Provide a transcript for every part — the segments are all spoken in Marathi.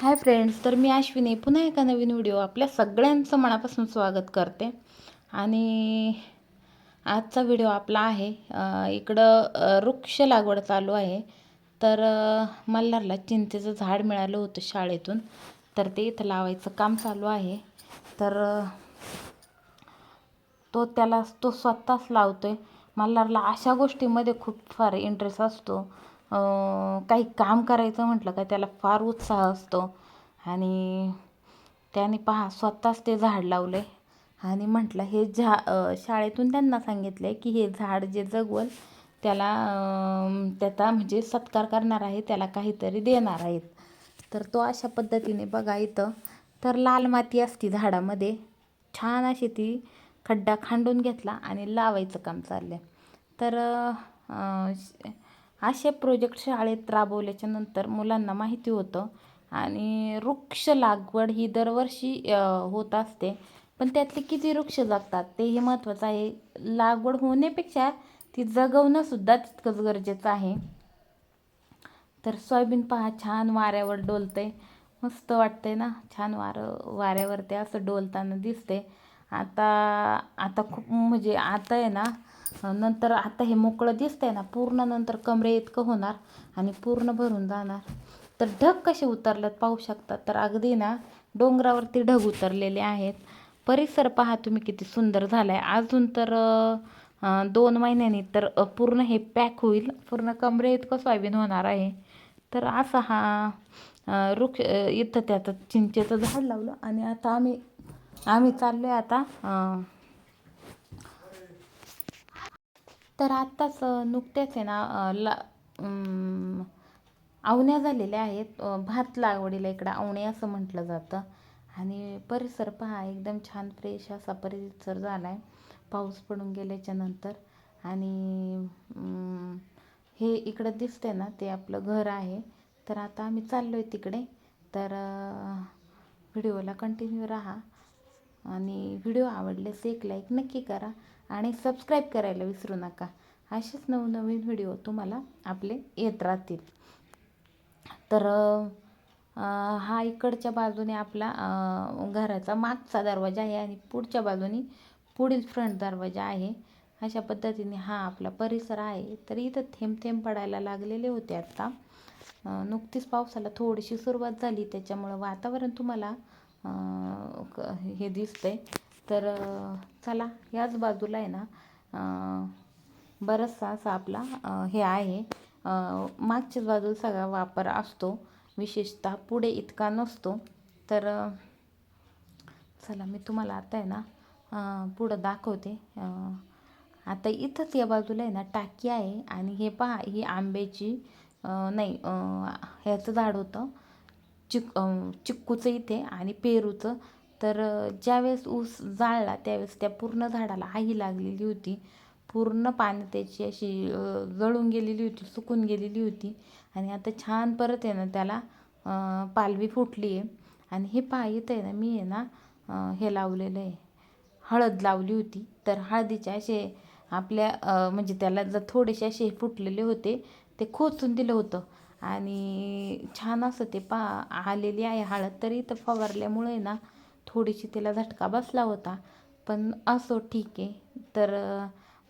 हाय फ्रेंड्स तर मी अश्विनी. पुन्हा एका नवीन व्हिडिओ आपल्या सगळ्यांचं मनापासून स्वागत करते. आणि आजचा व्हिडिओ आपला आहे इकडं वृक्ष लागवड चालू आहे. तर मल्हारला चिंचेचं झाड मिळालं होतं शाळेतून. तर ते इथं लावायचं काम चालू आहे. तर तो त्याला तो स्वतःच लावतो आहे मल्हारला अशा गोष्टीमध्ये खूप फार इंटरेस्ट असतो. काही काम करायचं म्हटलं का त्याला फार उत्साह असतो. आणि त्याने पहा स्वतःच ते झाड लावले आणि म्हटलं हे झा शाळेतून त्यांना सांगितलं की हे झाड जे जगवल त्याला त्याचा म्हणजे सत्कार करणार आहे त्याला काहीतरी देणार आहेत. तर तो अशा पद्धतीने बघा इथं तर लाल माती असती झाडामध्ये छान अशी ती खड्डा खांडून घेतला आणि लावायचं काम चाललं आहे तर असे प्रोजेक्ट शाळेत राबवल्याच्या नंतर मुलांना माहिती होतं. आणि वृक्ष लागवड ही दरवर्षी होत असते. पण त्यातले किती वृक्ष जगतात तेही महत्त्वाचं आहे. लागवड होण्यापेक्षा ती जगवणंसुद्धा तितकंच गरजेचं आहे. तर सोयाबीन पहा छान वाऱ्यावर डोलतंय. मस्त वाटतंय ना? छान वारं वाऱ्यावरती असं डोलताना दिसते आता आता खूप म्हणजे आता आहे ना नंतर आता हे मोकळं दिसतंय ना पूर्ण नंतर कमरे इतकं होणार आणि पूर्ण भरून जाणार. तर ढग कसे उतरलेत पाहू शकता. तर अगदी ना डोंगरावरती ढग उतरलेले आहेत. परिसर पहा तुम्ही किती सुंदर झाला आहे अजून तर दोन महिन्यांनी तर पूर्ण हे पॅक होईल. पूर्ण कमरे इतकं सोयाबीन होणार आहे. तर असा हा वृक्ष इथं त्याचं चिंचेचं झाड लावलं आणि आता आम्ही आम्ही चाललो आहे आता तर आत्ताच नुकत्याच आहे ना ला आवण्या झालेल्या आहेत. भात लागवडीला इकडं आवणे असं म्हटलं जातं. आणि परिसर पहा एकदम छान फ्रेश असा परिसर झाला आहे पाऊस पडून गेल्याच्यानंतर. आणि हे इकडं दिसतंय ना ते आपलं घर आहे. तर आता आम्ही चाललो आहे तिकडे. तर व्हिडिओला कंटिन्यू राहा. आणि व्हिडिओ आवडल्यास एक लाईक नक्की करा. आणि सबस्क्राईब करायला विसरू नका. असेच नवनवीन व्हिडिओ तुम्हाला आपले येत राहतील. तर हा इकडच्या बाजूने आपला घराचा मागचा दरवाजा आहे आणि पुढच्या बाजूने पुढील फ्रंट दरवाजा आहे. अशा पद्धतीने हा आपला परिसर आहे. तर इथं थेंब थेंब पडायला लागलेले होते आत्ता नुकतीच पावसाला थोडीशी सुरुवात झाली. त्याच्यामुळं वातावरण तुम्हाला क- हे दिसतंय. तर चला याच बाजूला आहे ना बराचसा असा आपला हे आहे. मागच्याच बाजूला सगळा वापर असतो. विशेषतः पुढे इतका नसतो. तर चला मी तुम्हाला आता आहे ना पुढं दाखवते. आता इथंच या बाजूला आहे ना टाकी आहे. आणि हे पहा ही आंब्याची नाही ह्याचं झाड होतं. चिक चिक्कूचं इथे आणि पेरूचं. तर ज्यावेळेस ऊस जाळला त्यावेळेस त्या पूर्ण झाडाला आही लागलेली होती. पूर्ण पानं त्याची अशी जळून गेलेली होती सुकून गेलेली होती. आणि आता छान परत आहे ना त्याला पालवी फुटली आहे. आणि हे पहा इथं आहे ना मी आहे ना हे लावलेलं आहे. हळद लावली होती. तर हळदीचे असे आपल्या म्हणजे त्याला जर थोडेसे असे फुटलेले होते ते खोचून दिलं होतं. आणि छान असं ते पा आलेली आहे हळद. तरी तर फवारल्यामुळे ना थोडीशी त्याला झटका बसला होता. पण असो ठीक आहे. तर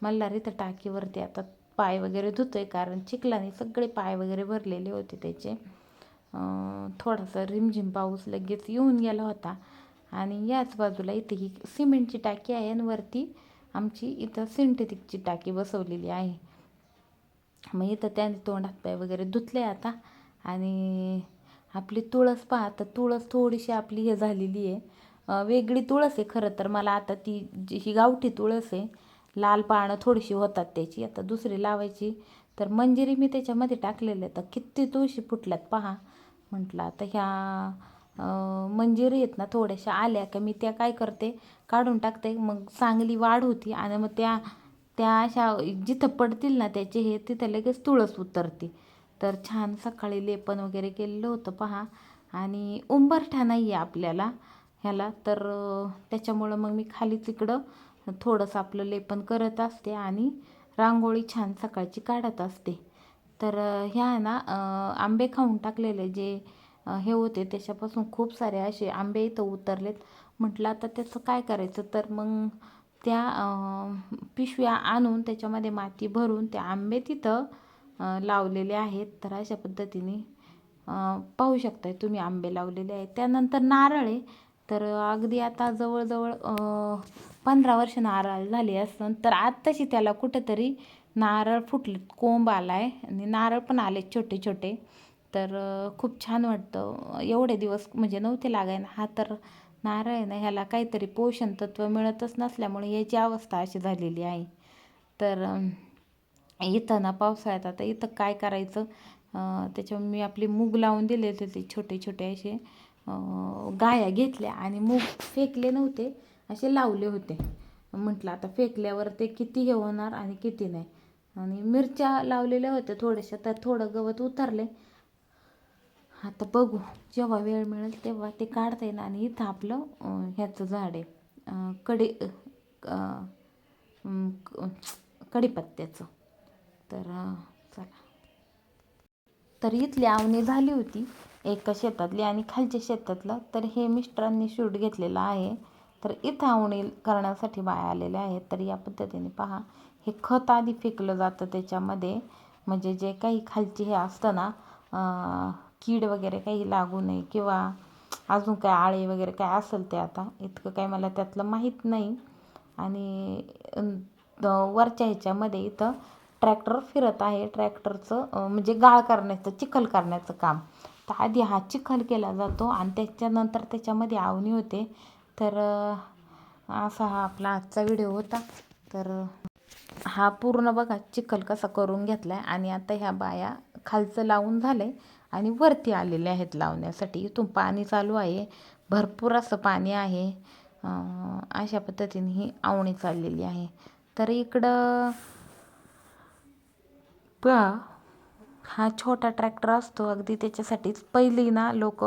मल्हार इथं टाकीवरती आता पाय वगैरे धुतो आहे कारण चिखलाने सगळे पाय वगैरे भरलेले होते त्याचे. थोडासा रिमझिम पाऊस लगेच येऊन गेला होता. आणि याच बाजूला इथे ही सिमेंटची टाकी आहे आणि वरती आमची इथं सिंथेटिकची टाकी बसवलेली आहे. मग इथं त्याने तोंड हातपाय वगैरे धुतले आता. आणि आपली तुळस पहा तर तुळस थोडीशी आपली हे झालेली आहे. वेगळी तुळस आहे खरं तर. मला आता ती जी ही गावठी तुळस आहे लाल पानं थोडीशी होतात त्याची. आता दुसरी लावायची. तर मंजिरी मी त्याच्यामध्ये टाकलेले तर किती तुळशी फुटल्यात पहा. म्हटलं आता ह्या मंजिरी आहेत ना थोड्याशा आल्या का मी त्या काय करते काढून टाकते. मग चांगली वाढ होती आणि मग त्या त्या अशा जिथं पडतील ना त्याचे हे तिथं लगेच तुळस उतरते. तर छान सकाळी लेपन वगैरे केलेलं होतं पहा. आणि उंबरठा नाही आहे आपल्याला. ह्याला. तर त्याच्यामुळं मग मी खालीच इकडं थोडंसं आपलं लेपन करत असते आणि रांगोळी छान सकाळची काढत असते. तर ह्या ना आंबे खाऊन टाकलेले जे हे होते त्याच्यापासून खूप सारे असे आंबे इथं उतरलेत. म्हटलं आता त्याचं काय करायचं? तर मग त्या पिशव्या आणून त्याच्यामध्ये माती भरून ते आंबे तिथं लावलेले आहेत. तर अशा पद्धतीने पाहू शकताय तुम्ही आंबे लावलेले आहेत. त्यानंतर नारळ आहे. तर अगदी आता जवळजवळ पंधरा वर्ष नारळ झाली असतं तर आत्ताशी त्याला कुठंतरी नारळ फुटले कोंब आला आहे आणि नारळ पण आले छोटे छोटे. तर खूप छान वाटतं. एवढे दिवस म्हणजे नव्हते लागायला हा तर नारळ आहे ना ह्याला काहीतरी पोषण तत्व मिळतच नसल्यामुळे याची अवस्था अशी झालेली आहे. तर इथं ना पावसाळ्यात आता इथं काय करायचं? त्याच्यामुळे मी आपले मूग लावून दिले होते ते छोटे छोटे असे. गाया घेतल्या आणि मूग फेकले नव्हते असे लावले होते. म्हटलं आता फेकल्यावर ते किती हे होणार आणि किती नाही. आणि मिरच्या लावलेल्या होत्या थोड्याशा तर थोडं गवत उतरले. आता बघू जेव्हा वेळ मिळेल तेव्हा ते काढता येईल आणि इथं आपलं ह्याचं झाड आहे. कडी कढीपत्त्याचं तर चला. तर इथली आवणी झाली होती. एका शेतातली आणि खालच्या शेतातलं तर हे मिस्टरांनी शूट घेतलेलं आहे. तर इथं आवणी करण्यासाठी बाया आलेल्या आहेत. तर या पद्धतीने पहा हे खत आधी फेकलं जातं त्याच्यामध्ये. म्हणजे जे काही खालचे हे असतं ना कीड वगैरे काही लागू नये किंवा अजून काय आळे वगैरे काय असेल ते आता इतकं काही मला त्यातलं माहीत नाही. आणि वरच्या ह्याच्यामध्ये इथं ट्रॅक्टर फिरत आहे. ट्रॅक्टरचं म्हणजे गाळ करण्याचं चिखल करण्याचं काम. तर आधी हा चिखल केला जातो आणि त्याच्यानंतर त्याच्यामध्ये आवणी होते. तर असा हा आपला आजचा व्हिडिओ होता. तर हा पूर्ण बघा चिखल कसा करून घेतला आहे आणि आता ह्या बाया खालचं लावून झालं आहे आणि वरती आलेले आहेत लावण्यासाठी. इथून पाणी चालू आहे. भरपूर असं पाणी आहे. अशा पद्धतीने ही आवणी चाललेली आहे. तर इकडं पहा हा छोटा ट्रॅक्टर असतो. अगदी त्याच्यासाठीच पहिली ना लोक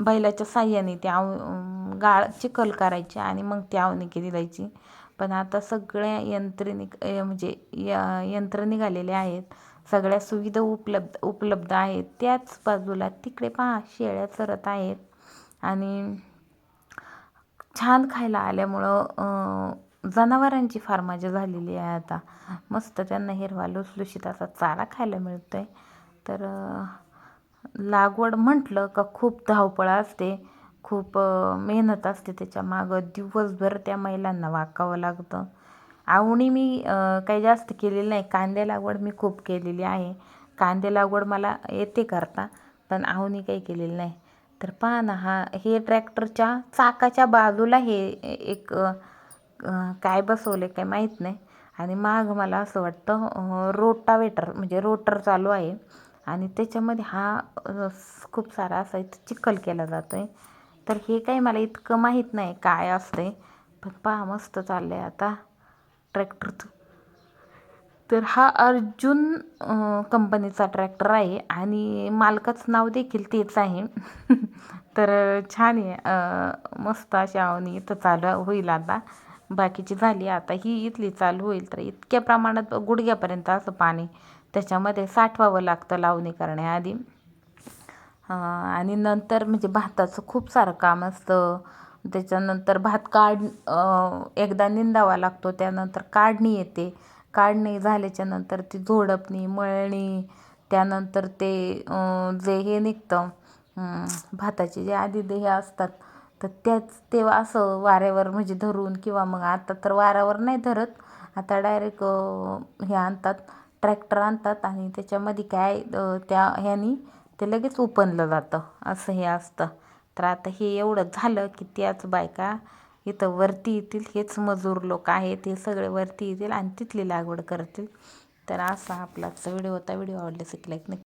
बैलाच्या साह्याने ते आव गाळ चिखल करायचे आणि मग ती आवणी केली जायची पण आता सगळ्या यंत्रणिक म्हणजे य- यंत्र निघालेले आहेत. सगळ्या सुविधा उपलब्ध उपलब्ध आहेत. त्याच बाजूला तिकडे पहा शेळ्या चरत आहेत. आणि छान खायला आल्यामुळं जनावरांची फार मजा झालेली आहे आता. मस्त त्यांना हिरवा लुसलुशीत असा चारा खायला मिळतो आहे तर लागवड म्हटलं का खूप धावपळ असते. खूप मेहनत असते त्याच्या मागं. दिवसभर त्या महिलांना वाकावं लागतं. आवणी मी काही जास्त केलेली नाही. कांदे लागवड मी खूप केलेली आहे. कांदे लागवड मला येते करता पण आवणी काही केलेली नाही. तर पहा ना हा हे ट्रॅक्टरच्या चाकाच्या बाजूला हे एक काय बसवले काय माहीत नाही. आणि माग मला असं वाटतं रोटावेटर म्हणजे रोटर चालू आहे. आणि त्याच्यामध्ये हा खूप सारा असा इथं चिखल केला जातो आहे तर हे काही मला इतकं माहीत नाही काय असतं आहे पण पहा मस्त चाललं आहे आता ट्रॅक्टरचं. तर हा अर्जुन कंपनीचा ट्रॅक्टर आहे. आणि मालकाचं नाव देखील तेच आहे. तर छान आहे मस्त अशा आवनी इथं चालू होईल आता. बाकीची झाली. आता ही इथली चालू होईल तर इतक्या प्रमाणात गुडघ्यापर्यंत असं पाणी त्याच्यामध्ये साठवावं लागतं लावणी करण्याआधी. आणि नंतर म्हणजे भाताचं खूप सारं काम असतं. त्याच्यानंतर भात काढ एकदा निंदावा लागतो त्यानंतर काढणी येते. काढणी झाल्याच्यानंतर ती झोडपणी मळणी त्यानंतर ते जे हे निघतं भाताचे जे आधी ते हे असतात तर त्याच ते असं वाऱ्यावर म्हणजे धरून किंवा मग आता तर वाऱ्यावर नाही धरत. आता डायरेक्ट हे आणतात ट्रॅक्टर आणतात आणि त्याच्यामध्ये काय त्या ह्यानी ते लगेच उपनलं जातं. असं हे असतं. तर आता हे एवढं झालं की त्याच बायका इथं वरती येतील. हेच मजूर लोक आहेत. हे सगळे वरती येतील आणि तिथली लागवड करतील. तर असा आपला आजचा व्हिडिओ होता. व्हिडिओ आवडल्यास एक लाईक नक्की